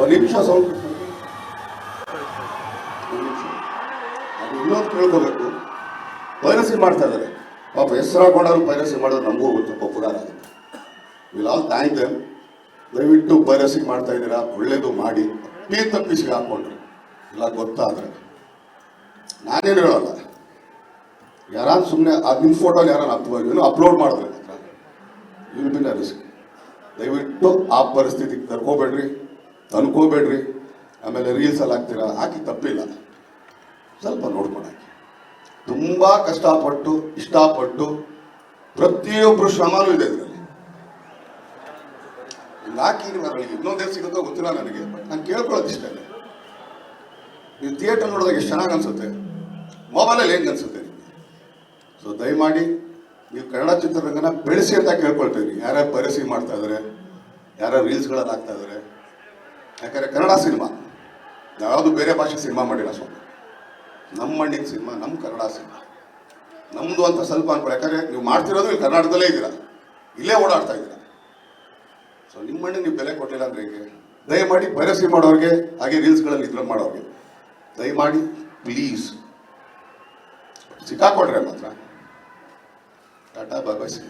ಒಂದು ನಿಮಿಷ ಸೌಂಡ್. ಅದು ಇನ್ನೊಂದು ಕೇಳ್ಕೋಬೇಕು ಪೈರಸಿ ಮಾಡ್ತಾ ಇದ್ದಾರೆ. ಪಾಪ ಹೆಸರಾಕೊಂಡವ್ರು ಪೈರಸಿ ಮಾಡೋದು ನಮಗೂ ಗೊತ್ತು ಪುರಾಣ ಆಗುತ್ತೆ. ವಿಲ್ ಆಲ್ ಥ್ಯಾಂಕ್ ದೆಮ್ ದಯವಿಟ್ಟು ಪೈರಸಿ ಮಾಡ್ತಾ ಇದ್ದೀರಾ? ಒಳ್ಳೇದು ಮಾಡಿ. ಅಪ್ಪಿ ತಪ್ಪಿಸಿ ಹಾಕೊಂಡ್ರಿ ಇಲ್ಲ ಗೊತ್ತಾದ್ರೆ. ನಾನೇನು ಹೇಳಲ್ಲ. ಯಾರಾದ್ರು ಸುಮ್ಮನೆ ನಿಮ್ಮ ಫೋಟೋ ಯಾರು ಅಪ್ಲೋಡ್ ಅಪ್ಲೋಡ್ ಮಾಡಿದ್ರೆ ವಿಲ್ ಬಿನ್ ರಿಸ್ಕ್ ದಯವಿಟ್ಟು ಆ ಪರಿಸ್ಥಿತಿಗೆ ತರ್ಕೋಬೇಡ್ರಿ ಅನ್ಕೋಬೇಡ್ರಿ. ಆಮೇಲೆ ರೀಲ್ಸ್ ಅಲ್ಲಿ ಹಾಕ್ತೀರಾ? ಹಾಕಿ ತಪ್ಪಿಲ್ಲ. ಸ್ವಲ್ಪ ನೋಡ್ಕೊಂಡು ಹಾಕಿ. ತುಂಬ ಕಷ್ಟಪಟ್ಟು, ಇಷ್ಟಪಟ್ಟು ಪ್ರತಿಯೊಬ್ಬರು ಶ್ರಮನೂ ಇದೆ ಇದರಲ್ಲಿ. ಹಾಕಿ ಇನ್ನೊಂದೇ ಸಿಗುತ್ತೋ ಗೊತ್ತಿಲ್ಲ ನನಗೆ ಬಟ್ ನಾನು ಕೇಳ್ಕೊಳ್ಳೋದಿಷ್ಟೇ ನೀವು ಥಿಯೇಟರ್ ನೋಡಿದಾಗ ಎಷ್ಟು ಚೆನ್ನಾಗಿ ಅನ್ಸುತ್ತೆ? ಮೊಬೈಲಲ್ಲಿ ಹೆಂಗೆ ಅನಿಸುತ್ತೆ ಸೊ ದಯಮಾಡಿ ನೀವು ಕನ್ನಡ ಚಿತ್ರರಂಗನ ಬೆಳೆಸಿ ಅಂತ ಕೇಳ್ಕೊಳ್ತೀರಿ ಯಾರ್ಯಾರು ಪರಿಸಿ ಮಾಡ್ತಾ ಇದ್ದಾರೆ ಯಾರ್ಯಾರು ರೀಲ್ಸ್ಗಳಲ್ಲಿ ಹಾಕ್ತಾ ಇದ್ದಾರೆ ಯಾಕಂದ್ರೆ ಕನ್ನಡ ಸಿನಿಮಾ. ಯಾವುದು ಬೇರೆ ಭಾಷೆ ಸಿನಿಮಾ ಮಾಡಿಲ್ಲ ಸ್ವಾಮಿ. ನಮ್ಮ ಮಣ್ಣಿನ ಸಿನಿಮಾ, ನಮ್ಮ ಕನ್ನಡ ಸಿನಿಮಾ. ನಮ್ಮದು ಅಂತ ಸ್ವಲ್ಪ ಅನ್ಕೊಳ್ಳಿ. ಯಾಕಂದರೆ ನೀವು ಮಾಡ್ತಿರೋದು ಇಲ್ಲಿ ಕರ್ನಾಟಕದಲ್ಲೇ ಇದ್ದೀರಾ? ಇಲ್ಲೇ ಓಡಾಡ್ತಾ ಇದ್ದೀರಾ? ಸೊ ನಿಮ್ಮ ಮಣ್ಣಿಗೆ ನೀವು ಬೆಲೆ ಕೊಟ್ಟಿಲ್ಲ ಅಂದರೆ ಹೇಗೆ? ದಯಮಾಡಿ ಪೈರಸಿ ಮಾಡೋರಿಗೆ, ಹಾಗೆ ರೀಲ್ಸ್ಗಳಲ್ಲಿ ಇದ್ರ ಮಾಡೋರಿಗೆ, ದಯಮಾಡಿ ಪ್ಲೀಸ್ ಸಿಕ್ಕಾಕೊಡ್ರೆ ಮಾತ್ರ. ಟಾಟಾ ಬಾಬಾ ಸಿ